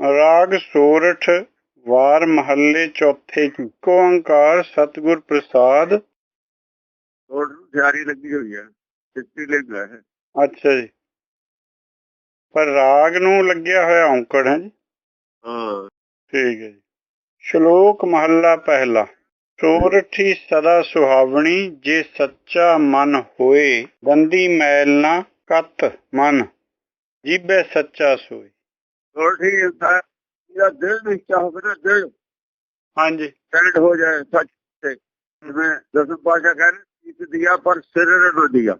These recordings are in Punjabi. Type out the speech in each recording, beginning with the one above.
ਰਾਗ ਸੋਰਠ ਵਾਰ ਮਹੱਲੇ ਚੌਥੇ ਚ ਕੋ ਓੰਕਾਰ ਸਤਿਗੁਰ ਪ੍ਰਸਾਦ। ਨੂੰ ਤਿਆਰੀ ਲੱਗੀ ਹੋਈ ਹੈ ਸਿੱਧੀ ਲਿੰਗ ਹੈ। ਅੱਛਾ ਜੀ। ਪਰ ਰਾਗ ਨੂੰ ਲੱਗਿਆ ਹੋਇਆ ਔਂਕੜ ਹੈ ਜੀ। ਹਾਂ। ਠੀਕ ਹੈ ਜੀ। ਸ਼ਲੋਕ ਮਹੱਲਾ ਪਹਿਲਾ। ਸੋਰਠੀ ਸਦਾ ਸੁਹਾਵਣੀ ਜੇ ਸੱਚਾ ਮਨ ਹੋਏ ਬੰਦੀ ਮੈਲ ਨਾ ਕਤ ਮਨ ਜੀਬੇ ਸੱਚਾ ਸੋਈ ਠੀਕ ਹੁੰਦਾ ਇਹਦਾ ਦਿਲ ਨਿਸ਼ਚਾ ਹੋਵੇ ਨਾ ਦਿਲ ਹਾਂਜੀ। ਸੈਲਡ ਹੋ ਜਾਏ ਸੱਚ ਤੇ। ਜਿਵੇਂ ਦਸਮ ਪਾਸ਼ਾ ਕਹਿੰਦੇ ਇਸ ਦਿਆ ਪਰ ਸਿਰ ਨ ਦਿਆ।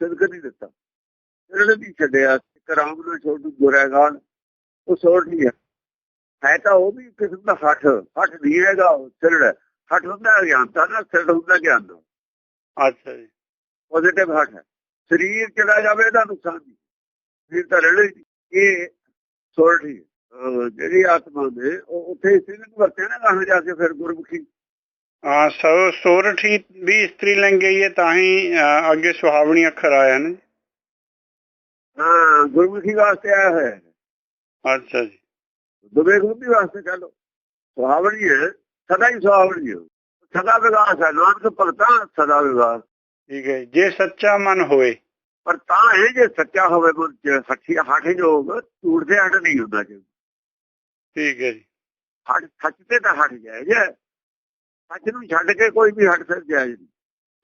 ਸਿਰ ਨਹੀਂ ਦਿੱਤਾ। ਸਿਰ ਨਹੀਂ ਛੱਡਿਆ ਕਰਾਮ ਨੂੰ ਛੋਟੂ ਗੁਰੇਗਾਨ ਉਹ ਸੋਰਠੀ ਹੈ। ਹੈ ਤਾਂ ਉਹ ਵੀ ਕਿਸਮ ਦਾ ਹੱਠ ਹੱਠ ਨਹੀਂ ਹੈਗਾ ਸਿਰ ਹੱਠ ਹੁੰਦਾ ਗਿਆਨਤਾ ਨਾ ਸਿਰ ਹੁੰਦਾ ਗਿਆਨ ਦਾ। ਅੱਛਾ ਜੀ। ਪੋਜ਼ਿਟਿਵ ਹੱਟ ਹੈ। ਸਰੀਰ ਚਲਾ ਜਾਵੇ ਇਹਦਾ ਨੁਕਸਾਨ ਨਹੀਂ। ਸਰੀਰ ਤਾਂ ਨਹੀਂ। ਇਹ ਸੋਰਠੀ ਜਿਹੜੀ ਆਤਮਾ ਦੇ ਉਹ ਉੱਥੇ ਸਿੱਧ ਵਰਤੇ ਨਾ ਕਹਾਂ ਜਾ ਕੇ ਫਿਰ ਗੁਰਮੁਖੀ। ਹਾਂ ਸੋ ਸੋਰਠੀ ਵੀ ਇਸਤਰੀ ਲਿੰਗ ਹੀ ਤਾਂ ਹੀ ਅੱਗੇ ਸੁਹਾਵਣੀ ਅੱਖਰ ਆਇਆ ਨਾ। ਹਾਂ ਗੁਰਮੁਖੀ ਵਾਸਤੇ ਆਇਆ ਹੈ। ਅੱਛਾ ਜੀ। ਦੁਬੇ ਗੁਰਮੁਖੀ ਵਾਸਤੇ ਕਹ ਲੋ ਸੁਹਾਵਣੀ ਹੈ ਸਦਾ ਹੀ ਸੁਹਾਵਣੀ ਹੈ। ਸਦਾ ਵਿਗਾਸ ਹੈ ਨਾਨਕ ਭਗਤਾਂ ਸਦਾ ਵਿਗਾਸ। ਠੀਕ ਹੈ ਜੀ। ਜੇ ਸੱਚਾ ਮਨ ਹੋਏ ਪਰ ਤਾਂ ਇਹ ਜੇ ਸੱਚਾ ਹੋਵੇ ਚ ਸੱਚੀ ਹੱਠ ਜੋਗ ਝੂਠ ਦੇ ਹੱਟ ਨਹੀਂ ਹੁੰਦਾ ਜੀ। ਠੀਕ ਹੈ ਜੀ। ਹੱਟ ਸੱਚ ਤੇ ਤਾਂ ਹੱਟ ਜਾਏ ਜੇ ਸੱਚ ਨੂੰ ਛੱਡ ਕੇ ਕੋਈ ਵੀ ਹੱਟ ਫਿਰ ਜਾਏ ਨਹੀਂ।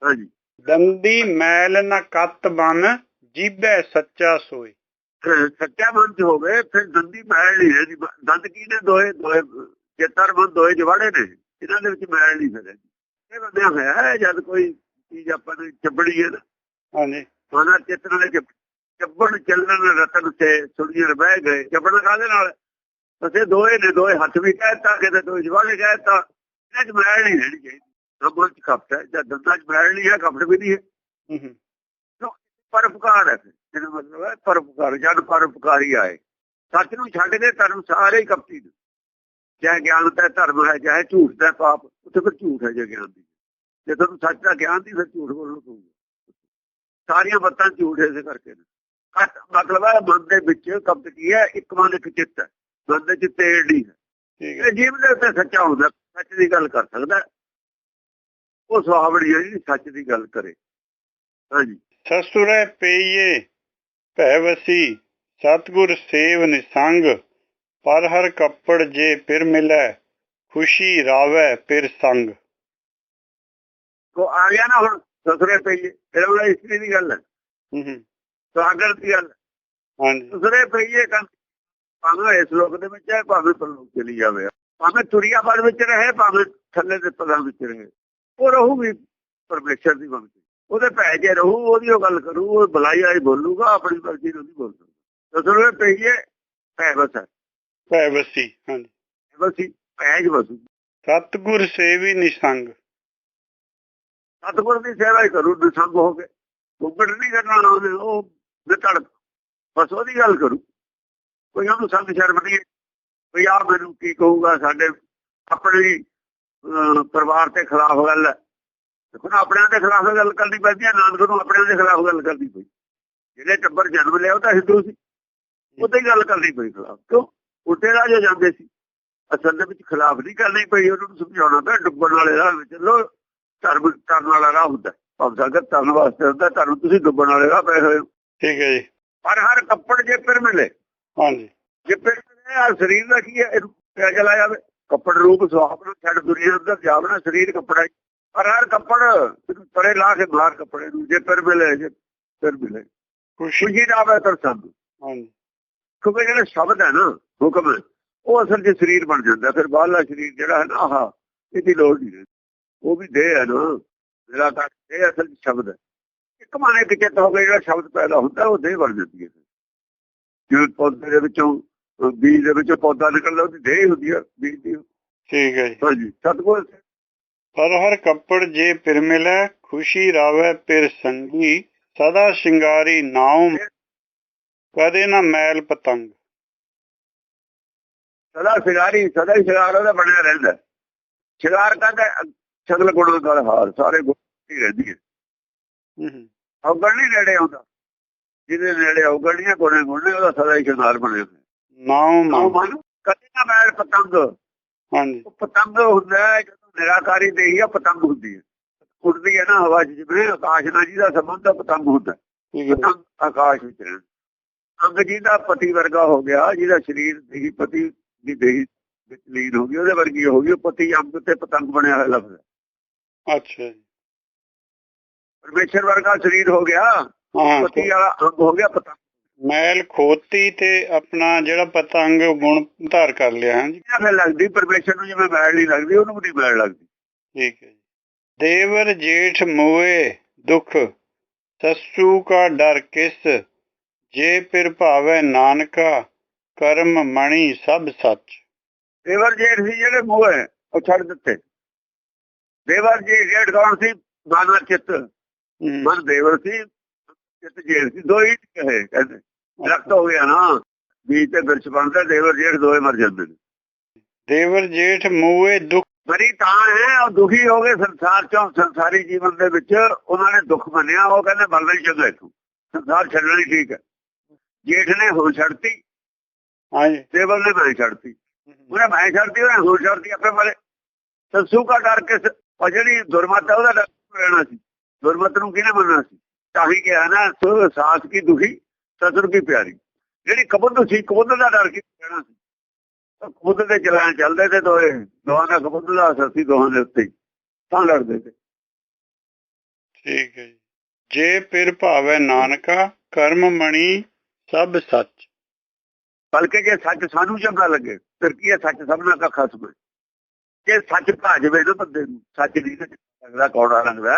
ਹਾਂਜੀ। ਦੰਦੀ ਮੈਲ ਨਾ ਕਤ ਬਨ ਜੀਬੇ ਸੱਚਾ ਫਿਰ ਸੱਚਾ ਚ ਹੋਵੇ ਫਿਰ ਦੰਦੀ ਮੈਲ ਨਹੀਂ ਰਹਿੰਦੀ ਦੰਦ ਕੀ ਨੇ ਦੋਏ? ਦੋਏ ਚੇਤਰ ਮਨ ਦੋਏ ਜਵਾੜੇ ਨੇ। ਇਹਨਾਂ ਦੇ ਵਿੱਚ ਮੈਲ ਨਹੀਂ ਫਿਰ ਇਹ ਬੰਦਿਆਂ ਹੋਇਆ ਜਦ ਕੋਈ ਚੀਜ਼ ਆਪਾਂ ਨੂੰ ਚੱਬੜੀ ਹੈ ਨਾ। ਹਾਂਜੀ। ਮਾਨਾ ਚੇਤਨ ਦੇ ਚੱਬਣ ਚੱਲਣ ਰਤਨ ਤੇ ਸੁਣੀਰ ਬਹਿ ਗਏ। ਚੱਬਣ ਕਾਹਦੇ ਨਾਲ? ਅਸੀਂ ਦੋਏ ਨੇ ਦੋਏ ਹੱਥ ਵੀ ਕਹਿਤਾ ਕਿਤੇ ਦੋਏ ਜਵਾੜੇ ਕਹਿਤਾ ਇਹਨਾਂ ਚ ਮੈਲ ਨਹੀਂ ਰਹਿਣੀ ਚਾਹੀਦੀ। ਨੰਬਰ ਚ ਕਪਟ ਹੈ ਜਦ ਦੰਦਾਂ ਚ ਮੈਲ ਨਹੀਂ ਹੈ ਕਪਟ ਵੀ ਨਹੀਂ ਹੈ। ਹੂੰ ਹੂੰ। ਜਿਹਦਾ ਮਤਲਬ ਹੈ ਪਰਉਪਕਾਰ ਜਦ ਪਰਉਪਕਾਰੀ ਆਏ। ਸੱਚ ਨੂੰ ਛੱਡ ਕੇ ਧਰਮ ਸਾਰੇ ਹੀ ਕਪਟੀ ਨੇ। ਚਾਹੇ ਗਿਆਨ ਦਾ ਧਰਮ ਹੈ ਚਾਹੇ ਝੂਠ ਦਾ ਪਾਪ ਉੱਥੇ ਫਿਰ ਝੂਠ ਹੈ ਜੇ ਗਿਆਨ ਦੀ। ਜੇ ਤੁਹਾਨੂੰ ਸੱਚ ਦਾ ਗਿਆਨ ਦੀ ਫਿਰ ਝੂਠ ਬੋਲਣਾ ਪਊਗਾ। ਸਾਰੀਆਂ ਬੱਤਾਂ ਝੂਠ ਇਸੇ ਕਰਕੇ ਨੇ। ਮਤਲਬ ਹੈ ਮਨ ਦੇ ਵਿੱਚ ਕਪਟ ਕੀ ਹੈ ਇੱਕ ਮਨ ਇੱਕ ਚਿੱਤ ਹੈ। ਮਨ ਦੇ ਚ ਤੇੜ ਨਹੀਂ ਹੈ। ਠੀਕ ਹੈ। ਜੀਵ ਦੇ ਉੱਤੇ ਸੱਚਾ ਹੁੰਦਾ ਸੱਚ ਦੀ ਗੱਲ ਕਰ ਸਕਦਾ। ਉਹ ਸੁਹਾਵਣੀ ਹੈ ਜੀ ਸੱਚ ਦੀ ਗੱਲ ਕਰੇ। ਹਾਂਜੀ। ਸਸੁਰੇ ਪਈਏ ਭੈ ਵਸੀ ਸਤਗੁਰ ਸੇਵ ਨਿਸੰਗ ਪਰ ਹਰ ਕੱਪੜ ਜੇ ਫਿਰ ਮਿਲੈ ਖੁਸ਼ੀ ਰਾਵੈ ਫਿਰ ਸੰਗ। ਕੋ ਆ ਗਿਆ ਨਾ ਹੁਣ। ਸਸਰੇ ਪਈਏ ਫਿਰ ਉਹ ਇਸਤਰੀ ਦੀ ਗੱਲ ਹੈ। ਹੂੰ ਹੂੰ। ਦੀ ਗੱਲ ਹਾਂਜੀ। ਸਸਰੇ ਪਈਏ ਕੰਨ ਭਾਵੇਂ ਇਸ ਲੋਕ ਦੇ ਵਿੱਚ ਹੈ ਭਾਵੇਂ ਪਰਲੋਕ ਚਲੀ ਜਾਵੇ। ਭਾਵੇਂ ਤੁਰਿਆ ਪਦ ਵਿੱਚ ਰਹੇ ਭਾਵੇਂ ਥੱਲੇ ਦੇ ਪਦਾਂ ਵਿੱਚ ਰਹੇ। ਉਹ ਰਹੂਗੀ ਪਰਮੇਸ਼ਰ ਦੀ ਬੰਦੀ ਉਹਦੇ ਭੈ ਜੇ ਰਹੂ ਉਹਦੀ ਉਹ ਗੱਲ ਕਰੂ ਉਹ ਬੁਲਾਈ ਆਈ ਬੋਲੂਗਾ ਆਪਣੀ ਮਰਜ਼ੀ ਨਾਲ ਨਹੀਂ ਬੋਲ ਸਕਦਾ ਸਸਰੇ ਪਈਏ ਭੈ ਬਸ ਹੈ ਭੈ ਵਸੀ ਹਾਂਜੀ। ਬਸੀ ਭੈਜ ਬਸੂ ਸਤਗੁਰ ਸੇਵੀ ਨਿਸੰਗ। ਸਤਿਗੁਰ ਦੀ ਸੇਵਾ ਹੀ ਕਰੂ ਨਿਸੰਗ ਹੋ ਕੇ ਗੁੱਗੜ ਨਹੀਂ ਕਰਨਾ ਉਹਨੇ ਉਹ ਨਿਤੜ ਬਸ ਉਹਦੀ ਗੱਲ ਕਰੂ। ਕੋਈ ਉਹਨੂੰ ਸੰਗ ਸ਼ਰਮ ਨਹੀਂ ਕੋਈ ਆ ਮੈਨੂੰ ਕੀ ਕਹੂਗਾ, ਸਾਡੇ ਆਪਣੇ ਪਰਿਵਾਰ ਦੇ ਖਿਲਾਫ ਗੱਲ ਹੈ। ਦੇਖੋ ਨਾ, ਆਪਣਿਆਂ ਦੇ ਖਿਲਾਫ ਗੱਲ ਕਰਨੀ ਪੈਂਦੀ ਹੈ, ਨਾਨਕ ਨੂੰ ਆਪਣਿਆਂ ਦੇ ਖਿਲਾਫ ਗੱਲ ਕਰਨੀ ਪਈ। ਜਿਹੜੇ ਟੱਬਰ ਜਨਮ ਲਿਆ, ਉਹ ਤਾਂ ਹਿੰਦੂ ਸੀ। ਉਹਦੇ ਗੱਲ ਕਰਨੀ ਪਈ ਖਿਲਾਫ। ਕਿਉਂ? ਉੱਤੇ ਰਾਜੇ ਜਾਂਦੇ ਸੀ। ਅਸਲ ਦੇ ਵਿੱਚ ਖਿਲਾਫ ਨਹੀਂ ਕਰਨੀ ਪਈ, ਉਹਨਾਂ ਨੂੰ ਸਮਝਾਉਣਾ ਪਿਆ ਡੁੱਬਣ ਵਾਲੇ ਰਾਹ ਵਿੱਚ। ਚਲੋ ਧਰਮ ਕਰਨ ਵਾਲਾ ਰਾਹ ਹੁੰਦਾ। ਭਾਵ ਸਾਗਰ ਧਰਨ ਵਾਸਤੇ ਹੁੰਦਾ ਧਰਮ ਤੁਸੀਂ ਡੁੱਬਣ ਵਾਲੇ ਰਾਹ ਪਏ ਹੋਏ। ਠੀਕ ਹੈ ਜੀ। ਪਰ ਹਰ ਕੱਪੜ ਜੇ ਫਿਰ ਮਿਲੇ ਹਾਂਜੀ। ਜੇ ਫਿਰ ਮਿਲੇ ਆ ਸਰੀਰ ਦਾ ਕੀ ਹੈ? ਪਿਆ ਚਲਾ ਜਾਵੇ। ਕੱਪੜ ਰੂਪ ਸੁਆਪ ਨੂੰ ਛੱਡ ਦੁਨੀਆ ਅੰਦਰ ਜਾਵਣਾ ਸਰੀਰ ਕੱਪੜਾ। ਪਰ ਹਰ ਕੱਪੜ ਪਰੇ ਲਾ ਕੇ ਬਾਹਰ ਕੱਪੜੇ ਨੂੰ ਜੇ ਫਿਰ ਮਿਲੇ ਜੇ ਫਿਰ ਮਿਲੇ। ਖੁਸ਼ੀ। ਖੁਸ਼ੀ ਦਾ ਆਵੇ ਤਾਂ ਸਭ। ਹਾਂਜੀ। ਕਿਉਂਕਿ ਜਿਹੜਾ ਸ਼ਬਦ ਹੈ ਨਾ ਹੁਕਮ ਉਹ ਅਸਲ 'ਚ ਸਰੀਰ ਬਣ ਜਾਂਦਾ। ਫਿਰ ਬਾਹਰਲਾ ਸਰੀਰ ਜਿਹੜਾ ਹੈ ਨਾ ਆਹ ਇਹਦੀ ਲੋੜ ਨਹੀਂ। ਉਹ ਵੀ ਦੇਹ ਹੈ ਨਾ। ਜਿਹੜਾ ਤਾਂ ਇਹ ਅਸਲ ਸ਼ਬਦ ਹੈ। ਇੱਕ ਮਨ ਇੱਕ ਚਿੱਤ ਹੋ ਕੇ ਜਿਹੜਾ ਸ਼ਬਦ ਪੈਦਾ ਹੁੰਦਾ ਉਹ ਦੇਹ ਬਣ ਜਾਂਦੀ ਹੈ। ਜਿਵੇਂ ਪੌਦੇ ਦੇ ਵਿੱਚੋਂ ਬੀਜ ਦੇ ਵਿੱਚੋਂ ਪੌਦਾ ਨਿਕਲਦਾ ਉਹਦੀ ਦੇਹ ਹੁੰਦੀ ਹੈ ਬੀਜ ਦੀ। ਠੀਕ ਹੈ ਜੀ। ਹਾਂਜੀ ਸਤਗੁਰ। ਪਰ ਹਰ ਕੱਪੜ ਜੇ ਫਿਰ ਮਿਲੈ ਖੁਸ਼ੀ ਰਾਵੈ ਫਿਰ ਸੰਗੀ ਸਦਾ ਸ਼ਿੰਗਾਰੀ ਨਾਉ। ਕਦੇ ਨਾ ਮੈਲ ਪਤੰਗ। ਸਦਾ ਸ਼ਿੰਗਾਰੀ ਸਦਾ ਸ਼ਿੰਗਾਰ ਉਹਦਾ ਬਣਿਆ ਰਹਿੰਦਾ। ਸ਼ਿੰਗਾਰ ਕਹਿੰਦਾ ਸ਼ਗਲ ਗੁਣ ਦਾ ਹਾਰ ਸਾਰੇ ਗੁਣ ਹੀ ਰਹਿੰਦੀ ਹੈ। ਹੂੰ ਹੂੰ। ਔਗਣ ਨਹੀਂ ਨੇੜੇ ਆਉਂਦਾ। ਜਿਹਦੇ ਨੇੜੇ ਔਗਣ ਨਹੀਂ ਹੈ ਗੁਣੇ ਉਹਦਾ ਸਦਾ ਹੀ ਸ਼ਿੰਗਾਰ ਬਣਿਆ ਨਾਮ ਮਨ। ਕਦੇ ਨਾ ਮੈਲ ਪਤੰਗ। ਹਾਂਜੀ। ਪਤੰਗ ਹੁੰਦਾ ਜਦੋਂ ਨਿਰਾਕਾਰੀ ਦੇਹੀ ਆ ਪਤੰਗ ਹੁੰਦੀ ਹੈ। ਉੱਡਦੀ ਹੈ ਨਾ ਹਵਾ ਜਿਵੇਂ ਆਕਾਸ਼ ਨਾਲ ਜਿਹਦਾ ਸੰਬੰਧ ਪਤੰਗ ਹੁੰਦਾ। ਪਤੰਗ ਆਕਾਸ਼ ਵਿੱਚ ਰਹਿਣ। ਅੰਗ ਜਿਹਦਾ ਪਤੀ ਵਰਗਾ ਹੋ ਗਿਆ ਜਿਹਦਾ ਸਰੀਰ ਦੇਹੀ ਪਤੀ ਦੀ ਦੇਹੀ ਵਿੱਚ ਲੀਨ ਹੋ ਗਈ ਉਹਦੇ ਵਰਗੀ ਹੋ ਗਈ ਉਹ ਪਤੀ ਅੰਗ ਤੇ ਪਤੰਗ ਬਣਿਆ ਹੋਇਆ ਹੈ। ਅੱਛਾ ਜੀ। ਪਰਮੇਸ਼ਰ ਵਰਗਾ ਸਰੀਰ ਹੋ ਗਿਆ ਪਤੀ ਵਾਲਾ ਅੰਗ ਹੋ ਗਿਆ ਪਤੰਗ। ਮੈਲ ਖੋਤੀ ਤੇ ਆਪਣਾ ਜਿਹੜਾ ਪਤੰਗ ਗੁਣ ਧਾਰ ਕਰ ਲਿਆ ਹਾਂ ਜੀ। ਇਹ ਲੱਗਦੀ ਪਰਮੇਸ਼ਰ ਨੂੰ ਜਿਵੇਂ ਮੈਲ ਨਹੀਂ ਲੱਗਦੀ ਉਹਨੂੰ ਵੀ ਮੈਲ ਲੱਗਦੀ। ਠੀਕ ਹੈ ਜੀ। ਦੇਵਰ ਜੇਠ ਮੋਏ ਦੁਖ ਸੱਸੂ ਕਾ ਡਰ ਕਿਸ ਜੇ ਪਿਰ ਭਾਵੈ ਨਾਨਕਾ ਕਰਮ ਮਣੀ ਸਭ ਸੱਚ। ਦੇਵਰ ਜੇਠ ਸੀ ਜਿਹੜੇ ਹੈ ਉਹ ਛੱਡ ਦਿੱਤੇ। ਦੇਵਰ ਜੀ ਜੇਠ ਕੌਣ ਸੀ ਮਨ ਚਿੱਤ। ਮਨ ਦੇਵਰ ਸੀ ਚਿੱਤ ਜੇਠ ਸੀ ਦੋ ਹੀ ਕਹੇ ਕਹਿੰਦੇ। ਦਰਖਤ ਹੋ ਗਿਆ ਨਾ ਬੀਜ ਤੇ ਬਿਰਛ ਬਣਦਾ ਦੇਵਰ ਜੇਠ ਦੋਏ ਮਰ ਜਾਂਦੇ ਨੇ। ਦੇਵਰ ਜੇਠ ਮੋਏ ਦੁਖ ਮਰੀ ਤਾਂ ਹੈ ਉਹ ਦੁਖੀ ਹੋ ਗਏ ਸੰਸਾਰ ਚੋਂ ਸੰਸਾਰੀ ਜੀਵਨ ਦੇ ਵਿੱਚ। ਉਹਨਾਂ ਨੇ ਦੁੱਖ ਮੰਨਿਆ ਉਹ ਕਹਿੰਦੇ ਬਲਦਾ ਹੀ ਚੰਗਾ ਇਥੋਂ। ਸੰਸਾਰ ਛੱਡਣਾ ਠੀਕ ਹੈ। ਜੇਠ ਨੇ ਹੋ ਛੱਡਤੀ। ਹਾਂਜੀ। ਦੇਵਰ ਨੇ ਮੈਂ ਛੱਡਤੀ। ਉਹਨੇ ਮੈਂ ਛੱਡਤੀ ਉਹਨੇ ਹੋ ਛੱਡਤੀ ਆਪੇ ਮਾਰੇ ਸੱਸੂ ਦਾ ਡਰ ਕਿਸ ਉਹ ਜਿਹੜੀ ਦੁਰਮਤ ਉਹਦਾ ਡਰ ਰਹਿਣਾ ਸੀ। ਦੁਰਮਤ ਨੂੰ ਕਿਹਨੇ ਮੰਨਣਾ ਸੀ? ਤਾਂ ਹੀ ਕਿਹਾ ਨਾ ਸੋ ਸਾਸ ਕੀ ਦੁਖੀ ਸਸੁਰ ਕੀ ਪਿਆਰੀ। ਜਿਹੜੀ ਕਬੁੱਧ ਸੀ ਕਬੁੱਧ ਦਾ ਡਰ ਕੀ ਰਹਿਣਾ ਸੀ? ਕਬੁੱਧ ਦੇ ਚਲਾਨ ਚੱਲਦੇ ਤੇ ਦੋਏ ਦੋਹਾਂ ਦਾ ਕਬੁੱਧ ਦਾ ਅਸਰ ਸੀ ਦੋਹਾਂ ਦੇ ਉੱਤੇ। ਤਾਂ ਲੜਦੇ ਤੇ। ਠੀਕ ਹੈ ਜੀ। ਜੇ ਪਿਰ ਭਾਵੈ ਨਾਨਕਾ ਕਰਮ ਮਣੀ ਸਭ ਸੱਚ। ਬਲਕਿ ਜੇ ਸੱਚ ਸਾਨੂੰ ਚੰਗਾ ਲੱਗੇ ਫਿਰ ਕੀ ਹੈ ਸੱਚ ਸਭਨਾ ਦਾ ਖਸਮ ਹੈ? ਜੇ ਸੱਚ ਭਾ ਜਾਵੇ ਨਾ ਬੰਦੇ ਨੂੰ ਸੱਚ ਨਹੀਂ ਤਾਂ ਲੱਗਦਾ ਕੌੜਾ ਲੱਗਦਾ।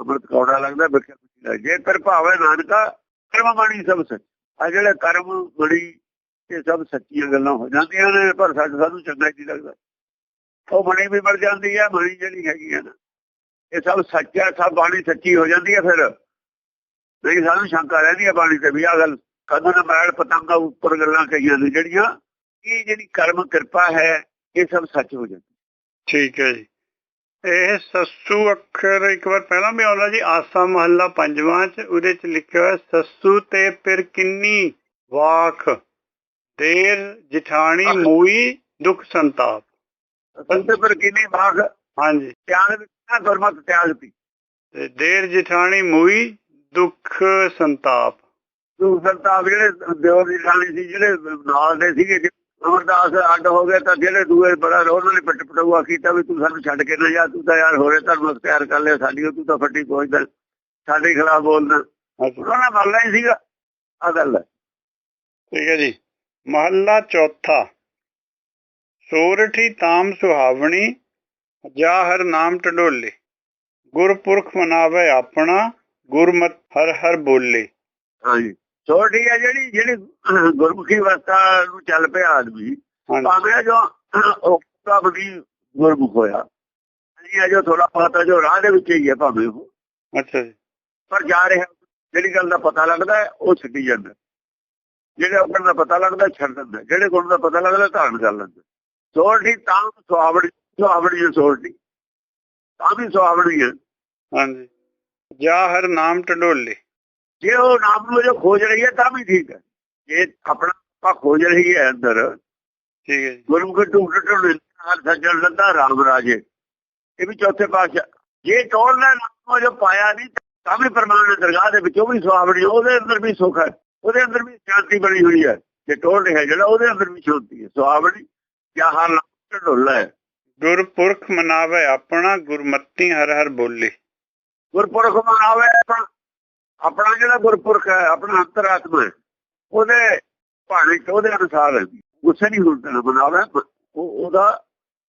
ਅੰਮ੍ਰਿਤ ਕੌੜਾ ਲੱਗਦਾ ਬਿਰਖਿਆ ਕੁਛ ਲੱਗਦਾ। ਜੇ। ਫਿਰ ਭਾਵੇਂ ਨਾਨਕਾ, ਕਰਮ ਬਾਣੀ ਸਭ ਸੱਚ। ਆ ਜਿਹੜੇ ਕਰਮ ਬੜੀ ਇਹ ਸਭ ਸੱਚੀਆਂ ਗੱਲਾਂ ਹੋ ਜਾਂਦੀਆਂ ਨੇ, ਪਰ ਸੱਚ ਸਾਨੂੰ ਚੰਗਾ ਹੀ ਲੱਗਦਾ। ਉਹ ਬਣੀ ਵੀ ਮਰ ਜਾਂਦੀ ਹੈ ਬਣੀ ਜਿਹੜੀ ਹੈਗੀ ਹੈ ਨਾ, ਇਹ ਸਭ ਸੱਚ ਹੈ ਸਭ ਬਾਣੀ ਸੱਚੀ ਹੋ ਜਾਂਦੀ ਹੈ ਫਿਰ। ਨਹੀਂ, ਸਾਨੂੰ ਸ਼ੰਕਾ ਰਹਿੰਦੀ ਹੈ ਬਾਣੀ ਤੇ ਵੀ। ਆ ਗੱਲ ਕਦੋਂ ਨਾ ਮੈਲ ਪਤੰਗਾ ਉੱਪਰ ਗੱਲਾਂ ਕਹੀਆਂ ਨੇ, ਜਿਹੜੀਆਂ, ਇਹ ਜਿਹੜੀ ਕਰਮ ਕਿਰਪਾ ਹੈ, ਇਹ ਸਭ ਸੱਚ ਹੋ ਜਾਂਦੀ ਠੀਕ ਹੈ ਜੀ। ਇਹ ਸੱਸੂ ਅੱਖਰ ਇੱਕ ਵਾਰ ਪਹਿਲਾਂ ਵੀ ਆਉਂਦਾ ਜੀ ਆਸਾ ਮਹੱਲਾ ਪੰਜਵਾਂ ਚ ਉਹਦੇ ਚ ਲਿਖਿਆ ਹੋਇਆ ਸੱਸੂ ਤੇ ਫਿਰ ਕਿੰਨੀ ਵਾਖ ਦੇਰ ਜਿਠਾਣੀ ਮੂਈ ਦੁਖ ਸੰਤਾਪ। ਸੰਤੇ ਪਰ ਕਿੰਨੀ ਬਾਗ ਹਾਂਜੀ। ਤਿਆਗ ਦਿੱਤਾ ਗੁਰਮਤ ਤਿਆਗ ਤੇ ਦੇਰ ਜਿਠਾਣੀ ਮੂਈ ਦੁੱਖ ਸੰਤਾਪ। ਤੂੰ ਸੰਤਾਪ ਜਿਹੜੇ ਦਿਓਰ ਦੀ ਰਾਣੀ ਸੀ ਜਿਹੜੇ ਨਾਲ ਦੇ ਸੀਗੇ ਅਮਰਦਾਸ ਅੱਡ ਹੋ ਗਏ ਤਾਂ ਜਿਹੜੇ ਦੂਏ ਬੜਾ ਉਹਨਾਂ ਨੇ ਪਿੱਟ ਪਟੂਆ ਕੀਤਾ ਵੀ ਤੂੰ ਸਾਨੂੰ ਛੱਡ ਕੇ ਨਾ ਜਾ ਤੂੰ ਤਾਂ ਯਾਰ ਹੋਰੇ ਧਰਮ ਅਖਤਿਆਰ ਕਰ ਲਿਆ ਸਾਡੀ ਤੂੰ ਤਾਂ ਫੱਟੀ ਪਹੁੰਚਦਾ ਸਾਡੇ ਖਿਲਾਫ ਬੋਲਦਾ। ਉਹਨਾਂ ਮਰਨਾ ਹੀ ਸੀਗਾ ਆ ਗੱਲ ਠੀਕ ਹੈ ਜੀ। ਮਹੱਲਾ ਚੌਥਾ। ਸੋਰਠੀ ਤਾਮ ਸੁਹਾਵਣੀ ਜਾਹਰ ਨਾਮ ਟਡੋਲੇ। ਗੁਰਪੁਰਖ ਮਨਾਵੇ ਆਪਣਾ ਗੁਰਮਤ ਹਰ ਹਰ ਬੋਲੇ। ਹਾਂਜੀ। ਛੋਟੀ ਹੈ ਜਿਹੜੀ ਜਿਹੜੀ ਗੁਰਮੁਖੀ ਅਵਸਥਾ ਨੂੰ ਚੱਲ ਪਿਆ ਆਦਮੀ ਭਾਵੇਂ ਜੋ ਉਹ ਬੜੀ ਗੁਰਮੁਖ ਹੋਇਆ। ਇਹ ਜੋ ਥੋੜਾ ਪਤਾ ਜੋ ਰਾਹ ਦੇ ਵਿੱਚ ਹੀ ਹੈ ਭਾਵੇਂ ਉਹ। ਅੱਛਾ ਜੀ। ਪਰ ਜਾ ਰਿਹਾ ਜਿਹੜੀ ਗੱਲ ਦਾ ਪਤਾ ਲੱਗਦਾ ਉਹ ਛੱਡੀ ਜਾਂਦਾ। ਜਿਹੜੇ ਆਪਣੇ ਦਾ ਪਤਾ ਲੱਗਦਾ ਛੱਡ ਦਿੰਦਾ ਜਿਹੜੇ ਗੁਣ ਦਾ ਪਤਾ ਲੱਗਦਾ ਧਾਰਨ ਕਰ ਲੈਂਦਾ ਸੋਹਣੀ ਤਾਂ ਸੁਹਾਵੜੀ ਸੁਹਾਵੜੀ ਸੋਹਣੀ ਤਾਂ ਵੀ ਸੁਹਾਵੜੀ ਹੈ। ਹਾਂਜੀ। ਜਾਹਰ ਨਾਮ ਟਡੋਲੇ। ਜੇ ਉਹ ਨਾਮ ਨੂੰ ਜੋ ਖੋਜ ਰਹੀ ਹੈ ਤਾਂ ਵੀ ਠੀਕ ਹੈ। ਜੇ ਆਪਣਾ ਆਪਾਂ ਖੋਜ ਰਹੀ ਹੈ ਅੰਦਰ ਠੀਕ ਹੈ ਗੁਰਮੁਖ ਟੂਟ ਟੂਟ ਹਰ ਸੱਜਣ ਲੱਗਾ ਰਾਮ ਰਾਜੇ। ਇਹ ਵੀ ਚੌਥੇ ਪਾਤਸ਼ਾਹ। ਜੇ ਟੋਲਣਾ ਨਾਮ ਜੋ ਪਾਇਆ ਨਹੀਂ ਤਾਂ ਵੀ ਪਰਮਾਨੰਦ ਦਰਗਾਹ ਦੇ ਵਿੱਚ ਉਹ ਵੀ ਸੁਹਾਵਣੀ ਉਹਦੇ ਅੰਦਰ ਵੀ ਸੁੱਖ ਹੈ। ਉਹਦੇ ਅੰਦਰ ਵੀ ਸ਼ਾਂਤੀ ਬਣੀ ਹੋਈ ਹੈ। ਜੇ ਟੋਲ ਰਿਹਾ ਜਿਹੜਾ ਉਹਦੇ ਅੰਦਰ ਵੀ ਸ਼ਾਂਤੀ ਹੈ ਸੁਹਾਵਣੀ ਜਾਂ ਹਰ ਨਾਮ ਢੋਲਾ ਹੈ। ਗੁਰਪੁਰਖ ਮਨਾਵੇ ਆਪਣਾ ਗੁਰਮਤੀ ਹਰ ਹਰ ਬੋਲੇ। ਗੁਰਪੁਰਖ ਮਨਾਵੇ ਆਪਣਾ। ਆਪਣਾ ਜਿਹੜਾ ਗੁਰਪੁਰਖ ਹੈ ਆਪਣਾ ਅੰਤਰਾਤਮਾ ਹੈ ਉਹਦੇ ਭਾਣੇ ਉਹਦੇ ਅਨੁਸਾਰ ਗੁੱਸੇ ਨਹੀਂ ਹੁੰਦਾ ਮਨਾਵੇ ਉਹ ਉਹਦਾ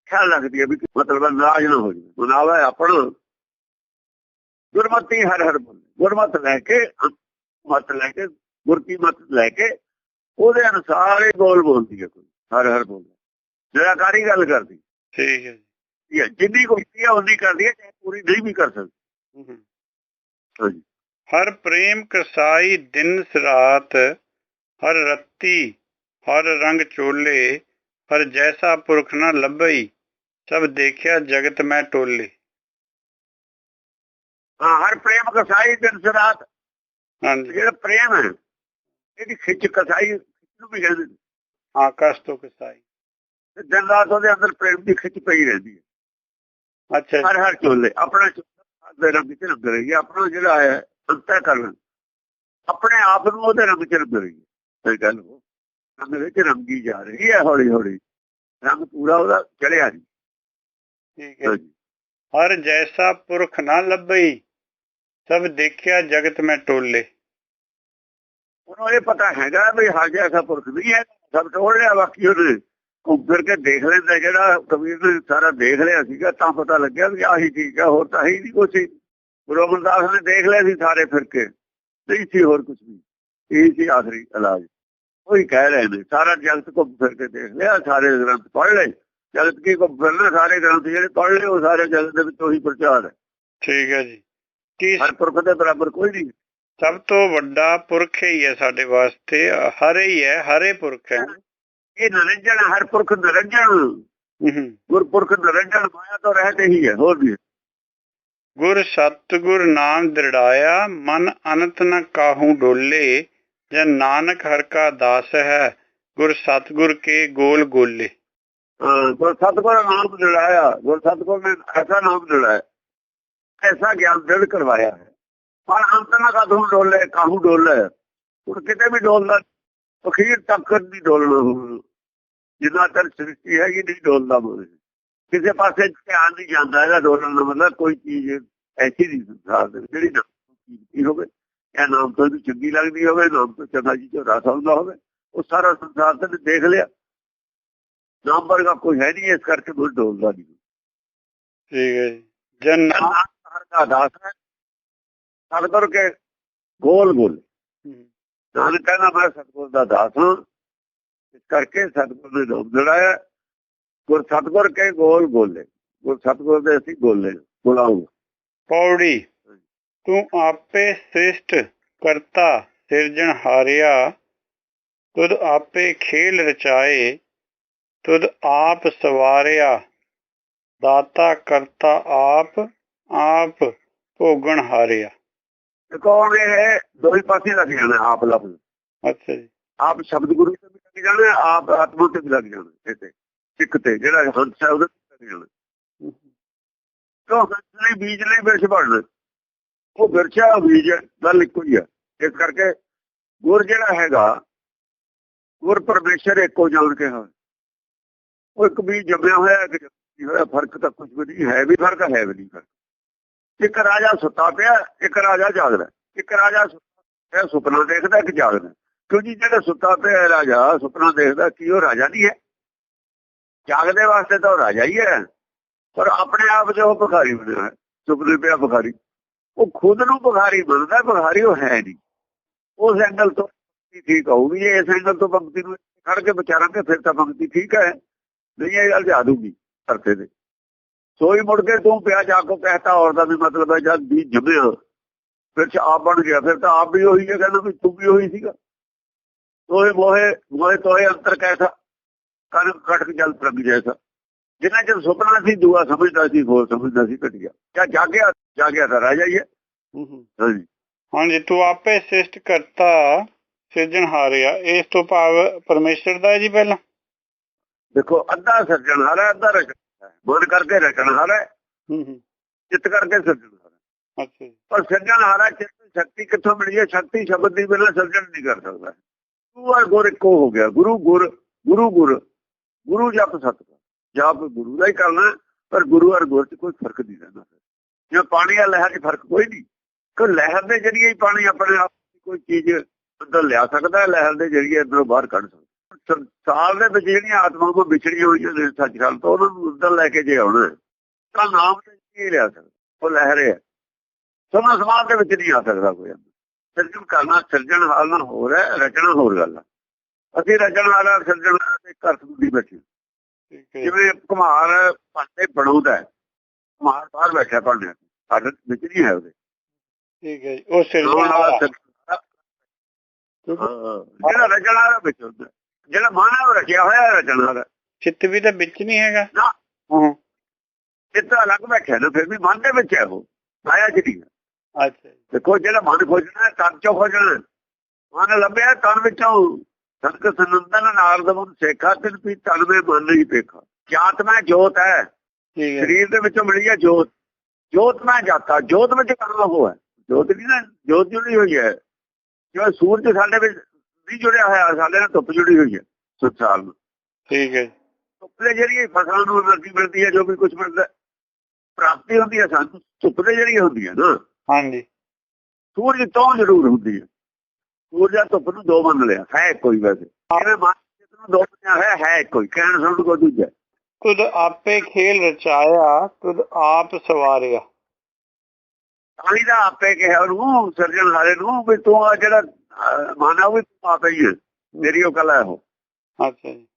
ਖਿਆਲ ਰੱਖਦੀ ਹੈ ਵੀ ਮਤਲਬ ਨਾਰਾਜ਼ ਨਾ ਹੋ ਜਾਵੇ। ਮਨਾਵੇ ਆਪਣਾ। ਗੁਰਮਤੀ ਹਰ ਹਰ ਗੁਰਮਤ ਲੈ ਕੇ ਮਤ ਲੈ ਕੇ ਗੁਰਤੀ ਮਤ ਲੈ ਕੇ ਉਹਦੇ ਅਨੁਸਾਰ ਹੀ ਬੋਲ ਬੋਲਦੀ ਹੈ ਕੋਈ ਹਰ ਹਰ ਬੋਲ। ਨਿਰਾਕਾਰੀ ਗੱਲ ਕਰਦੀ। ਠੀਕ ਹੈ ਜੀ। ਜਿੰਨੀ ਕੋਈ ਹੈ ਉਨੀ ਕਰਦੀ ਹੈ ਚਾਹੇ ਪੂਰੀ ਨਹੀਂ ਵੀ ਕਰ ਸਕਦੀ। ਹਾਂਜੀ। ਹਰ ਪ੍ਰੇਮ ਕਸਾਈ ਦਿਨ ਰਾਤ ਹਰ ਰੱਤੀ ਹਰ ਰੰਗ ਚੋਲੇ ਹਰ ਜੈਸਾ ਪੁਰਖ ਨਾ ਲੱਭਈ ਸਭ ਦੇਖਿਆ ਜਗਤ ਮੈਂ ਟੋਲੇ। ਹਾਂ ਹਰ ਪ੍ਰੇਮ ਕਸਾਈ ਦਿਨ ਸਰਾਤ ਹਾਂਜੀ। ਜਿਹੜਾ ਪ੍ਰੇਮ ਹੈ ਇਹਦੀ ਖਿੱਚ ਕਸਾਈ ਨੂੰ ਵੀ ਕਹਿੰਦੇ। ਆਕਾਸ਼ ਤੋਂ ਕਸਾਈ। ਤੇ ਦਿਨ ਰਾਤ ਉਹਦੇ ਅੰਦਰ ਪ੍ਰੇਮ ਦੀ ਖਿੱਚ ਪਈ ਰਹਿੰਦੀ ਹੈ। ਅੱਛਾ ਹਰ ਹਰ ਚੋਲੇ ਆਪਣਾ ਦੇ ਰੰਗ ਚ ਰੰਗ ਰਹੀ ਹੈ ਆਪਣਾ ਜਿਹੜਾ ਹੈ ਅੰਤਰ ਕਰਨ। ਆਪਣੇ ਆਪ ਨੂੰ ਉਹਦੇ ਰੰਗ ਚ ਰੰਗ ਰਹੀ ਹੈ ਗੱਲ ਉਹ ਰੰਗ ਵਿੱਚ ਰੰਗੀ ਜਾ ਰਹੀ ਹੈ ਹੌਲੀ ਹੌਲੀ ਰੰਗ ਪੂਰਾ ਉਹਦਾ ਚੜਿਆ ਨਹੀਂ। ਠੀਕ ਹੈ। ਹਰ ਜੈਸਾ ਪੁਰਖ ਨਾ ਲੱਭਈ ਸਭ ਦੇਖਿਆ ਜਗਤ ਮੈਂ ਟੋਲੇ। ਉਹਨੂੰ ਇਹ ਪਤਾ ਹੈਗਾ ਵੀ ਹਰ ਜੈਸਾ ਪੁਰਖ ਨਹੀਂ ਹੈ ਸਭ ਟੋੜ ਲਿਆ ਬਾਕੀ ਘੁੰਮ ਫਿਰ ਕੇ ਦੇਖ ਲੈਂਦਾ ਜਿਹੜਾ ਕਬੀਰ ਨੇ ਸਾਰਾ ਦੇਖ ਲਿਆ ਸੀਗਾ ਤਾਂ ਪਤਾ ਲੱਗਿਆ ਵੀ ਆਹੀ ਠੀਕ ਹੈ ਹੋਰ ਤਾਂ ਹੀ ਨਹੀਂ ਸੀ। ਗੁਰੂ ਅਮਰਦਾਸ ਨੇ ਦੇਖ ਲਿਆ ਸੀ ਸਾਰੇ ਫਿਰ ਕੇ ਨਹੀਂ ਸੀ ਹੋਰ ਕੁਝ ਵੀ। ਇਹ ਸੀ ਆਖਰੀ ਇਲਾਜ। ਉਹੀ ਕਹਿ ਰਹੇ ਨੇ ਸਾਰਾ ਜਗਤ ਘੁੰਮ ਫਿਰ ਕੇ ਦੇਖ ਲਿਆ ਸਾਰੇ ਗ੍ਰੰਥ ਪੜ੍ਹ ਲਏ। ਜਗਤ ਕੀ ਘੁੰਮ ਫਿਰਨਾ ਸਾਰੇ ਗ੍ਰੰਥ ਜਿਹੜੇ ਪੜ੍ਹ ਲਏ ਉਹ ਸਾਰੇ ਜਗਤ ਦੇ ਵਿੱਚ ਉਹੀ ਪ੍ਰਚਾਰ ਹੈ। ਠੀਕ ਹੈ ਜੀ। ਕੀ ਹਰ ਪੁਰਖ ਦੇ ਬਰਾਬਰ ਕੋਈ ਨਹੀਂ। ਸਭ ਤੋਂ ਵੱਡਾ ਪੁਰਖ ਹੀ ਹੈ ਸਾਡੇ ਵਾਸਤੇ ਹਰੇ ਹੀ ਹੈ ਹਰੇ ਪੁਰਖ ਹੈ। ਇਹ ਨਿਰੰਜਨ ਹਰ ਪੁਰਖ ਨਿਰੰਜਨ। ਗੁਰਪੁਰਖ ਨਿਰੰਜਨ ਮਾਇਆ ਤੋਂ ਰਹਿਤੇ ਹੀ ਹੈ ਹੋਰ ਵੀ ਗੁਰ ਸਤਗੁਰ ਨਾਮ ਦ੍ਰਿੜਾਇਆ, ਮਨ ਅਨੰਤ ਨ ਕਾਹੂ ਡੋਲੇ, ਜਨ ਨਾਨਕ ਹਰ ਕਾ ਦਾਸ ਹੈ, ਗੁਰ ਸਤਗੁਰ ਕੇ ਗੋਲ ਗੋਲੇ। ਗੁਰ ਸਤਗੁਰ ਨਾਮ ਦਿਲਾਇਆ ਗੁਰ ਸਤਗੁਰ ਨੇ ਐਸਾ ਨਾਮ ਦਿਲਾਇਆ ਐਸਾ ਗਿਆਨ ਦਿਲ ਕਰਵਾਇਆ ਹੈ। ਪਰ ਅੰਤ ਨਾ ਕਦੋਂ ਡੋਲੇ, ਕਾਹੂ ਡੋਲੇ, ਹੁਣ ਕਿਤੇ ਵੀ ਡੋਲਦਾ, ਅਖੀਰ ਤੱਕ ਨਹੀਂ ਡੋਲਣਾ ਹੁਣ ਜਿੰਨਾ ਤੱਕ ਸ੍ਰਿਸ਼ਟੀ ਹੈਗੀ, ਨਹੀਂ ਡੋਲਦਾ ਮੋਰੇ ਕਿਸੇ ਪਾਸੇ ਧਿਆਨ ਨਹੀਂ ਜਾਂਦਾ ਇਹਦਾ ਡੋਲਣ ਦਾ ਮਤਲਬ ਕੋਈ ਚੀਜ਼ ਐਸੀ ਨਹੀਂ ਸੰਸਾਰ ਦੇ ਜਿਹੜੀ ਨਾ ਕੀ ਹੋਵੇ। ਇਹ ਨਾਮ ਤੋਂ ਵੀ ਚੰਗੀ ਲੱਗਦੀ ਹੋਵੇ ਨਾਮ ਤੋਂ ਚੰਗਾ ਜੀ ਝੋਰਾ ਸਮਝਦਾ ਹੋਵੇ। ਉਹ ਸਾਰਾ ਸੰਸਾਰ ਤੇ ਦੇਖ ਲਿਆ। ਨਾਮ ਵਰਗਾ ਕੋਈ ਹੈ ਨਹੀਂ ਇਸ ਕਰਕੇ ਕੋਈ ਡੋਲਦਾ ਨਹੀਂ। ਠੀਕ ਹੈ ਜੀ। ਜਨ ਹਰ ਦਾ ਦਾਸ ਹੈ। ਸਤਿਗੁਰ ਕੇ ਗੋਲ ਗੋਲ। ਨਾਨਕ ਕਹਿੰਦਾ ਮੈਂ ਸਤਿਗੁਰ ਦਾ ਦਾਸ ਹਾਂ। ਇਸ ਕਰਕੇ ਸਤਿਗੁਰ ਨੇ ਨਾਮ ਦਿਲਾਇਆ ਗੁਰ ਸਤਿਗੁਰ ਕੇ ਗੋਲ ਗੋਲੇ ਗੁਰ ਸਤਿਗੁਰ ਦੇ ਅਸੀਂ ਗੋਲੇ ਬੁਲਾਉਂਗੇ। ਪੌੜੀ ਤੂੰ ਆਪੇ ਸ੍ਰਿਸ਼ਟ ਕਰਤਾ ਸਿਰਜਣ ਹਾਰਿਆ। ਤੁਧ ਆਪੇ ਖੇਲ ਰਚਾਏ ਤੁਧ ਆਪ ਸਵਾਰਿਆ। ਦਾਤਾ ਕਰਤਾ ਆਪ ਆਪ ਭੋਗਣ ਹਾਰਿਆ। ਕੌਣ ਇਹ? ਦੋਹੀ ਪਾਸੇ ਲੱਗ ਜਾਣਾ ਆਪ ਲਫ਼ਜ਼ ਅੱਛਾ ਜੀ। ਆਪ ਸ਼ਬਦ ਗੁਰੂ ਤੇ ਵੀ ਲੱਗ ਜਾਣਾ ਆਪ ਆਤਮਾ ਤੇ ਵੀ ਲੱਗ ਜਾਣਾ ਇਹ ਤੇ ਸਿੱਖ ਤੇ, ਜਿਹੜਾ ਹੰਸ ਹੈ ਉਹਦੇ ਤੇ ਕਿਉਂ? ਹੰਸ ਲਈ ਬੀਜ ਲਈ ਵਿਰਛ ਬਣਨਾ ਉਹ ਵਿਰਛਾ ਬੀਜ ਗੱਲ ਇੱਕੋ ਹੀ ਆ ਇਸ ਕਰਕੇ ਗੁਰ ਜਿਹੜਾ ਹੈਗਾ, ਗੁਰ ਪਰਮੇਸ਼ਰ ਇੱਕੋ ਜਾਣ ਕੇ ਹੋਇਆ ਉਹ ਇੱਕ ਬੀਜ ਜੰਮਿਆ ਹੋਇਆ ਇੱਕ ਜੰਮਿਆ ਹੋਇਆ, ਫ਼ਰਕ ਤਾਂ ਕੁਝ ਵੀ ਨਹੀਂ, ਹੈ ਵੀ ਫ਼ਰਕ, ਹੈ ਵੀ ਨਹੀਂ ਫ਼ਰਕ। ਇੱਕ ਰਾਜਾ ਸੁੱਤਾ ਪਿਆ, ਇੱਕ ਰਾਜਾ ਜਾਗਦਾ ਇੱਕ ਰਾਜਾ ਸੁੱਤਾ ਸੁਪਨਾ ਦੇਖਦਾ, ਇੱਕ ਜਾਗਦਾ। ਕਿਉਂਕਿ ਜਿਹੜਾ ਸੁੱਤਾ ਪਿਆ ਰਾਜਾ, ਸੁਪਨਾ ਦੇਖਦਾ ਕੀ ਉਹ ਰਾਜਾ ਨਹੀਂ ਹੈ। ਜਾਗਦੇ ਵਾਸਤੇ ਤਾਂ ਉਹ ਰਾਜਾ ਹੀ ਹੈ। ਪਰ ਆਪਣੇ ਆਪ 'ਚ ਉਹ ਭਿਖਾਰੀ ਬਣਿਆ ਸੁਪਨੇ ਪਿਆ ਭਿਖਾਰੀ। ਉਹ ਖੁਦ ਨੂੰ ਭਿਖਾਰੀ ਬਣਦਾ, ਭਿਖਾਰੀ ਉਹ ਹੈ ਨਹੀਂ। ਉਸ ਐਂਗਲ ਤੋਂ ਠੀਕ ਹੋਊਗੀ ਇਸ ਐਂਗਲ ਤੋਂ ਪੰਕਤੀ ਨੂੰ ਖੜ ਕੇ ਵਿਚਾਰਾਂਗੇ ਫਿਰ ਤਾਂ ਪੰਕਤੀ ਠੀਕ ਹੈ। ਨਹੀਂ, ਇਹ ਗੱਲ ਜਾ ਦੂਗੀ ਅਰਥੇ ਦੇ ਸੋਈ ਮੁੜ ਕੇ ਤੂੰ ਪਿਆ ਜਾ ਕੋ ਕਹਤਾ ਔਰ ਦਾ ਵੀ ਮਤਲਬ ਹੈ ਜਦ ਵੀ ਜੰਮਿਆ ਫਿਰ ਚ ਆਪ ਬਣ ਗਿਆ, ਫਿਰ ਤਾਂ ਆਪ ਵੀ ਉਹੀ ਹੈ, ਕਹਿੰਦਾ ਵੀ ਤੂੰ ਵੀ ਉਹੀ ਸੀਗਾ। ਤੋਏ ਮੋਹੇ ਮੋਹੇ ਤੋਏ ਅੰਤਰ ਕੈਸਾ ਕਨ ਕਟਕ ਜਲ ਪ੍ਰਗ ਜੈਸਾ ਜਿੰਨਾ ਚਿਰ ਸੁਪਨਾ ਸੀ ਦੁਆ ਸਮਝਦਾ ਸੀ ਹੋਰ ਸਮਝਦਾ ਸੀ ਘਟ ਗਿਆ ਜਾਂ ਜਾਗਿਆ ਜਾਗਿਆ ਤਾਂ ਰਾਜਾ ਹੀ ਹੈ। ਹਾਂਜੀ। ਹਾਂਜੀ ਤੂੰ ਆਪੇ ਸ੍ਰਿਸ਼ਟ ਕਰਤਾ ਸਿਰਜਣ ਹਾਰਿਆ। ਇਸ ਤੋਂ ਭਾਵ ਪਰਮੇਸ਼ਰ ਦਾ ਹੈ ਜੀ ਪਹਿਲਾਂ? ਦੇਖੋ ਅੱਧਾ ਸਿਰਜਣ ਹਾਰਾ ਅੱਧਾ ਰਚਣ ਮਨ ਕਰਕੇ ਰਚਣ ਹਾਰਾ ਹੂੰ ਹੂੰ। ਚਿੱਤ ਕਰਕੇ ਸਿਰਜਣ ਹਾਰਾ ਅੱਛਾ ਪਰ ਸਿਰਜਣ ਹਾਰਾ ਚਿੱਤ ਸ਼ਕਤੀ ਕਿੱਥੋਂ ਮਿਲੀ ਹੈ? ਸ਼ਕਤੀ ਸ਼ਬਦ ਦੀ ਬਿਨਾਂ ਸਿਰਜਣ ਨਹੀਂ ਕਰ ਸਕਦਾ। ਤੂੰ ਆ ਗੁਰ ਇੱਕੋ ਹੋ ਗਿਆ। ਗੁਰੂ ਗੁਰ ਗੁਰੂ ਗੁਰ। ਗੁਰੂ ਜਪ ਸਤਿ ਜਪ ਗੁਰੂ ਦਾ ਹੀ ਕਰਨਾ ਪਰ ਗੁਰੂ ਔਰ ਗੁਰ ਚ ਕੋਈ ਫ਼ਰਕ ਨਹੀਂ ਰਹਿੰਦਾ ਜੇ ਪਾਣੀ ਆ ਲਹਿਰ 'ਚ ਫ਼ਰਕ ਕੋਈ ਨਹੀਂ। ਕਿ ਲਹਿਰ ਦੇ ਜਰੀਏ ਹੀ ਪਾਣੀ ਆਪਣੇ ਆਪ ਕੋਈ ਚੀਜ਼ ਅੰਦਰ ਲਿਆ ਸਕਦਾ ਲਹਿਰ ਦੇ ਜਰੀਏ ਅੰਦਰੋਂ ਬਾਹਰ ਕੱਢ ਸਕਦਾ ਸੰਸਾਰ ਦੇ ਵਿੱਚ ਜਿਹੜੀਆਂ ਆਤਮਾਵਾਂ ਵਿਛੜੀਆਂ ਹੋਈਆਂ ਨੇ ਸੱਚਖੰਡ ਤੋਂ, ਉਹਨਾਂ ਨੂੰ ਅੰਦਰ ਲੈ ਕੇ ਜੇ ਆਉਣਾ ਤਾਂ ਨਾਮ ਤੇ ਕੀ ਲਿਆ ਸਕਦਾ ਉਹ ਲਹਿਰ ਹੈ। ਸਮਾਂ ਸਮਾਜ ਦੇ ਵਿੱਚ ਨਹੀਂ ਆ ਸਕਦਾ ਕੋਈ। ਅੰਦਰ ਸਿਰਜਣ ਕਰਨਾ ਸਿਰਜਣ ਹਾਲ ਨਾਲ ਹੋਰ ਹੈ ਰਚਨਾ ਹੋਰ ਗੱਲ ਹੈ। ਅਸੀਂ ਰਚਣ ਵਾਲਾ ਸਿਰਜਣ ਵਾਲਾ ਤੇ ਘਰ ਦੀ ਬੈਠੀ। ਜਿਵੇਂ ਕੁਮਾਰ ਭਾਂਡੇ ਬਣਾਉਂਦਾ ਹੈ ਕੁਮਾਰ ਬਾਹਰ ਬੈਠਾ ਭਾਂਡੇ ਸਾਡੇ ਵਿੱਚ ਨਹੀਂ ਹੈ ਉਹਦੇ ਠੀਕ ਹੈ ਉਹ ਸਿਰਜਣ ਵਾਲਾ ਜਿਹੜਾ ਰਚਣ ਵਿੱਚ ਹੁੰਦਾ। ਜਿਹੜਾ ਰਚਿਆ ਹੋਇਆ ਰਚਣ ਵਾਲਾ ਚਿੱਤ ਵੀ ਤਾਂ ਵਿੱਚ ਨਹੀਂ ਹੈਗਾ। ਹਾਂ ਅਲੱਗ ਬੈਠਾ ਨਾ ਫਿਰ ਵੀ ਮਨ ਦੇ ਵਿੱਚ ਹੈ ਉਹ ਆਇਆ ਜਿਹੜੀ ਅੱਛਾ ਦੇਖੋ ਜਿਹੜਾ ਮਨ ਖੋਜਣਾ ਹੈ ਤਨ ਚੋਂ ਖੋਜਣਾ। ਮਨ ਲੱਭਿਆ ਤਨ ਵਿੱਚੋਂ ਸਤਕ ਸੰਨੰਦਨ ਨਾਲ ਦਮਨ ਸੇਖਾ ਤਿਨ ਪੀ ਤਨਵੇਂ ਮਨ ਨਹੀਂ ਪੇਖਾ ਜਾਤਮਾ ਜੋਤ ਹੈ। ਸਰੀਰ ਦੇ ਵਿੱਚੋਂ ਮਿਲੀ ਹੈ ਜੋਤ। ਜੋਤ ਮੈਂ ਜਾਤਾ। ਜੋਤ ਵਿੱਚ ਕਰਨਾ ਹੋਇਆ? ਜੋਤ ਨਹੀਂ ਨਾ ਜੋਤ ਜੁੜੀ ਹੋਈ ਹੈ। ਜਿਵੇਂ ਸੂਰਜ ਸਾਡੇ ਵਿੱਚ ਨਹੀਂ ਜੁੜਿਆ ਹੋਇਆ ਸਾਡੇ ਨਾਲ ਧੁੱਪ ਜੁੜੀ ਹੋਈ ਹੈ ਸੁਚਾਲ ਠੀਕ ਹੈ। ਧੁੱਪ ਦੇ ਜਿਹੜੀ ਫਸਲ ਨੂੰ ਉਰਤੀ ਮਿਲਦੀ ਹੈ ਜੋ ਵੀ ਕੁਝ ਮਿਲਦਾ ਪ੍ਰਾਪਤੀ ਹੁੰਦੀ ਹੈ ਸਾਨੂੰ। ਧੁੱਪ ਦੇ ਜਿਹੜੀ ਹੁੰਦੀ ਹੈ ਨਾ। ਹਾਂਜੀ। ਸੂਰਜ ਤੋਂ ਜ਼ਰੂਰ ਹੁੰਦੀ ਹੈ। ਸੂਰਜ ਜਾਂ ਧੁੱਪ ਨੂੰ ਦੋ ਮੰਨ ਲਿਆ ਹੈ ਕੋਈ ਵੈਸੇ। ਜਿਵੇਂ ਮਾਨਸਿਕ ਨੂੰ ਦੋ ਮੰਨਿਆ ਹੋਇਆ ਹੈ ਕੋਈ ਕਹਿਣ ਸੁਣ ਕੋ ਦੂਜਾ। ਤੁਧ ਆਪੇ ਖੇਲ ਰਚਾਇਆ ਤੁਧ ਆਪ ਸਵਾਰਿਆ। ਪਾਣੀ ਦਾ ਆਪੇ ਕਿਹਾ ਉਹਨੂੰ ਸਰਜਣ ਹਾਰੇ ਨੂੰ ਵੀ ਤੂੰ ਆ ਜਿਹੜਾ ਮਾਨਾ ਵੀ ਤੂੰ ਆਪੇ ਹੀ ਹੈ ਮੇਰੀ ਉਹ ਕਲਾ ਹੈ ਉਹ। ਅੱਛਾ ਜੀ।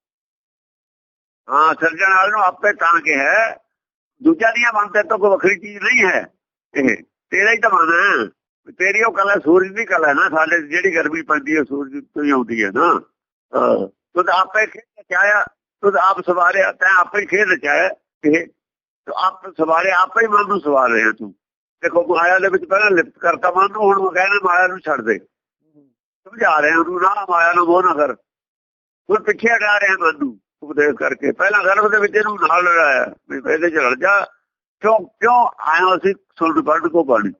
ਹਾਂ ਸਰਜਣ ਹਾਰੇ ਨੂੰ ਆਪੇ ਤਾਂ ਕਿਹਾ ਦੂਜਾ ਦੀਆਂ ਮੰਨਤੇ ਤੋਂ ਕੋਈ ਵੱਖਰੀ ਚੀਜ਼ ਨਹੀਂ ਹੈ ਇਹ ਤੇਰਾ ਹੀ ਤਾਂ ਮਨ ਹੈ। ਤੇਰੀ ਉਹ ਕਲਾ ਸੂਰਜ ਦੀ ਕਲਾ ਨਾ, ਸਾਡੇ ਜਿਹੜੀ ਗਰਮੀ ਪੈਂਦੀ ਹੈ ਸੂਰਜ ਤੋਂ ਹੀ ਆਉਂਦੀ ਹੈ ਨਾ। ਤੂੰ ਆਪੇ ਖੇਡ ਰਚਾਇਆ ਤੂੰ ਆਪ ਸਵਾਰਿਆ, ਤੈਂ ਆਪੇ ਹੀ ਖੇਡ ਰਚਾਇਆ ਇਹ ਤੂੰ ਆਪ ਸਵਾਰਿਆ, ਆਪੇ ਹੀ ਮਨ ਨੂੰ ਸਵਾਰ ਰਿਹਾ ਤੂੰ। ਦੇਖੋ, ਮਾਇਆ ਦੇ ਵਿੱਚ ਪਹਿਲਾਂ ਲਿਪਤ ਕਰਤਾ ਮਨ ਨੂੰ, ਹੁਣ ਕਹਿੰਦਾ ਮਾਇਆ ਨੂੰ ਛੱਡ ਦੇ। ਸਮਝਾ ਰਿਹਾ ਉਹਨੂੰ ਨਾ, ਮਾਇਆ ਨੂੰ ਮੋਹ ਨਾ ਕਰ। ਹੁਣ ਪਿੱਛੇ ਹਟਾ ਰਿਹਾ ਮਨ ਨੂੰ ਉਪਦੇਸ਼ ਕਰਕੇ। ਪਹਿਲਾਂ ਗਰਭ ਦੇ ਵਿੱਚ ਇਹਨੂੰ ਨਾਲ ਲੜਾਇਆ, ਵੀ ਇਹਦੇ ਚ ਲੜ ਜਾ। ਕਿਉਂ ਕਿਉਂ ਆਇਆ ਅਸੀਂ ਸੁਣ ਪੜ੍ਹ ਕੋ ਬਾਣੀ?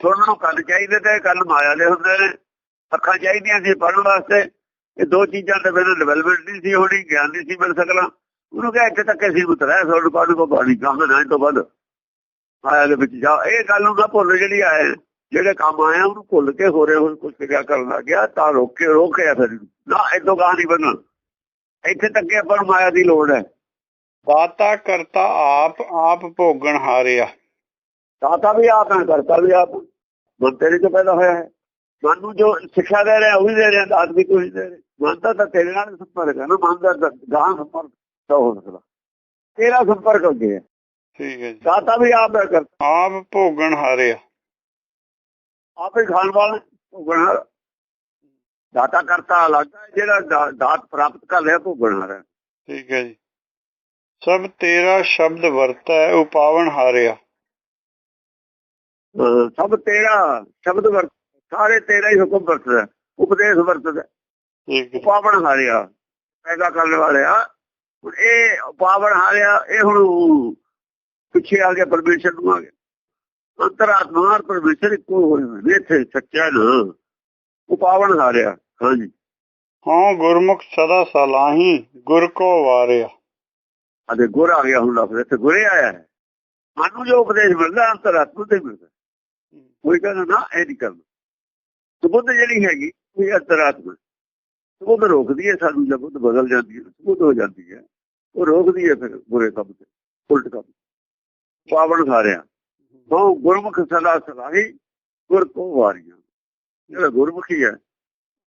ਸੁਣਨ ਨੂੰ ਕੰਨ ਚਾਹੀਦੇ ਤੇ ਕੰਨ ਮਾਇਆ ਦੇ ਹੁੰਦੇ ਨੇ। ਅੱਖਾਂ ਚਾਹੀਦੀਆਂ ਸੀ ਪੜ੍ਹਨ ਵਾਸਤੇ। ਇਹ ਦੋ ਚੀਜ਼ਾਂ ਤੇ ਬਿਨਾਂ ਡਿਵੈਲਪਮੈਂਟ ਨਹੀਂ ਸੀ ਹੋਣੀ, ਗਿਆਨ ਨਹੀਂ ਸੀ ਮਿਲ ਸਕਣਾ। ਉਹਨੂੰ ਕਿਹਾ ਇੱਥੇ ਤੱਕ ਅਸੀਂ ਉਤਰਿਆ ਸੁਣ ਪੜ੍ਹ ਕੋ ਬਾਣੀ ਕਹਾਂ ਨਾ ਤੋਂ ਵੱਧ ਮਾਇਆ ਦੇ ਵਿੱਚ ਜਾ, ਇਹ ਗੱਲ ਨੂੰ ਨਾ ਭੁੱਲ ਜਿਹੜੀ ਆਏ ਜਿਹੜੇ ਕੰਮ ਆਇਆ ਉਹਨੂੰ ਭੁੱਲ ਕੇ ਹੋ ਰਹੇ ਹੁਣ ਕੁਝ ਕਿਰਿਆ ਕਰਨ ਲੱਗ ਗਿਆ, ਤਾਂ ਰੋਕ ਕੇ ਰੋਕਿਆ ਫਿਰ। ਨਾ ਇਦੋਂ ਗਾਹ ਨਹੀਂ ਬਣਨ ਇੱਥੇ ਤੱਕ ਆਪਾਂ ਨੂੰ ਮਾਇਆ ਦੀ ਲੋੜ ਹੈ। ਦਾਤਾ ਕਰਤਾ ਆਪ ਆਪ ਭੋਗਣ ਹਾਰਿਆ। ਦਾਤਾ ਵੀ ਆਪ ਹੈ ਕਰਤਾ ਵੀ ਆਪ। ਮਨ ਤੇਰੇ ਤੋਂ ਪੈਦਾ ਹੋਇਆ ਹੈ। ਮਨ ਨੂੰ ਜੋ ਸਿੱਖਿਆ ਦੇ ਰਿਹਾ ਉਹ ਵੀ ਦੇ ਰਿਹਾ ਦਾਤ ਵੀ ਕੋਈ ਦੇ ਰਿਹਾ। ਮਨ ਦਾ ਤਾਂ ਤੇਰੇ ਨਾਲ ਸੰਪਰਕ ਹੈ ਨਾ ਮਨ ਦਾ ਗਾਹ ਸੰਪਰਕ ਤਾਂ ਹੋ ਸਕਦਾ ਤੇਰਾ ਸੰਪਰਕ ਹੋ। ਗਿਆ ਠੀਕ ਹੈ ਜੀ। ਦਾਤਾ ਵੀ ਆਪ ਹੈ ਕਰਤਾ। ਆਪ ਭੋਗਣ ਹਾਰਿਆ। ਆਪੇ ਖਾਣ ਵਾਲਾ ਭੋਗਣ ਹਾਰਾ। ਦਾਤਾ ਕਰਤਾ ਅਲੱਗ ਹੈ ਜਿਹੜਾ ਦਾਤ ਪ੍ਰਾਪਤ ਕਰ ਲਿਆ ਭੋਗਣ ਹਾਰਾ ਠੀਕ ਹੈ ਜੀ। ਸਭ ਤੇਰਾ ਸ਼ਬਦ ਵਰਤਾ ਹੈ ਉਪਾਵਨ ਹਾਰਿਆ। ਸਭ ਤੇਰਾ ਸ਼ਬਦ ਵਰਤ ਸਾਰੇ ਤੇਰਾ ਹੀ ਹੁਕਮ ਵਰਤਦਾ ਉਪਦੇਸ਼ ਵਰਤਦਾ ਪਾਵਨ ਹਾਰਿਆ ਪੈਦਾ ਕਰਨ ਵਾਲਿਆ। ਹੁਣ ਇਹ ਪਾਵਨ ਹਾਰਿਆ ਇਹ ਹੁਣ ਪਿੱਛੇ ਆ ਗਿਆ ਪਰਮੇਸ਼ਰ ਨੂੰ ਆ ਗਿਆ। ਅੰਤਰਾਤਮਾ ਔਰ ਪਰਮੇਸ਼ਰ ਇੱਕੋ ਹੋਏ ਨੇ ਇੱਥੇ ਸੱਚਾ ਨਾ। ਉਹ ਪਾਵਨ ਹਾਰਿਆ ਹਾਂਜੀ। ਹਾਂ ਗੁਰਮੁਖ ਸਦਾ ਸਲਾਹੀ ਗੁਰ ਕੋ ਵਾਰਿਆ। ਅਦੇ ਗੁਰ ਆ ਗਿਆ ਹੁਣ ਲਫ਼ਜ਼ ਇੱਥੇ ਗੁਰੇ ਆਇਆ ਹੈ। ਸਾਨੂੰ ਜੋ ਉਪਦੇਸ਼ ਮਿਲਦਾ ਅੰਤਰਾਤਮਾ ਤੇ ਮਿਲਦਾ। ਕੋਈ ਕਹਿੰਦਾ ਨਾ, ਇਹ ਨਹੀਂ ਕਰਨਾ। ਸੁਬੁੱਧ ਜਿਹੜੀ ਹੈਗੀ ਉਹ ਅੰਤਰਾਤਮਾ ਸੁਬੁੱਧ ਰੋਕਦੀ ਹੈ ਸਾਨੂੰ ਜਦ ਬੁੱਧ ਬਦਲ ਜਾਂਦੀ ਹੈ ਸੁਬੁੱਧ ਹੋ ਜਾਂਦੀ ਹੈ। ਉਹ ਰੋਕਦੀ ਹੈ ਫਿਰ ਬੁਰੇ ਕੰਮ ਤੇ, ਉਲਟ ਕੰਮ ਪਾਵਨ ਸਾਰਿਆ। ਉਹ ਗੁਰਮੁਖ ਸਦਾ ਸਲਾਹੀ, ਗੁਰ ਕੋ ਵਾਰੀਆਂ। ਜਿਹੜਾ ਗੁਰਮੁਖੀ ਹੈ,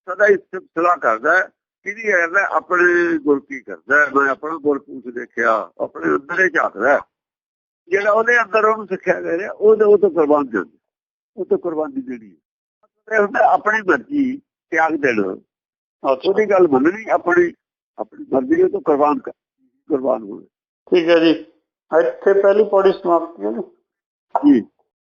ਸਦਾ ਇਸ ਸਲਾਹ ਕਰਦਾ ਕਿਹਦੀ ਕਰਦਾ ਆਪਣੇ ਗੁਰ ਕੀ ਕਰਦਾ ਮੈਂ ਆਪਣਾ ਗੁਰ ਪੂਛ ਦੇਖਿਆ, ਆਪਣੇ ਅੰਦਰ ਹੀ ਝਾਕਦਾ ਜਿਹੜਾ ਉਹਦੇ ਅੰਦਰ ਉਹਨੂੰ ਸਿੱਖਿਆ ਗਿਆ ਰਿਹਾ, ਉਹਦੇ ਉਹ ਤੋਂ ਪ੍ਰਬੰਧ ਜਾਂਦਾ ਉਹ ਤੋਂ ਕੁਰਬਾਨੀ ਦੇਣੀ ਹੈ। ਆਪਣੀ ਮਰਜ਼ੀ ਤਿਆਗ ਦੇਣਾ। ਉਹਦੀ ਗੱਲ ਮੰਨਣੀ ਆਪਣੀ ਆਪਣੀ ਮਰਜ਼ੀ ਉਹ ਤੋਂ ਕੁਰਬਾਨ ਕਰ ਕੁਰਬਾਨ ਹੋਣਾ। ਠੀਕ ਹੈ ਜੀ। ਇੱਥੇ ਪਹਿਲੀ ਪੌੜੀ ਸਮਾਪਤ ਹੈ ਜੀ।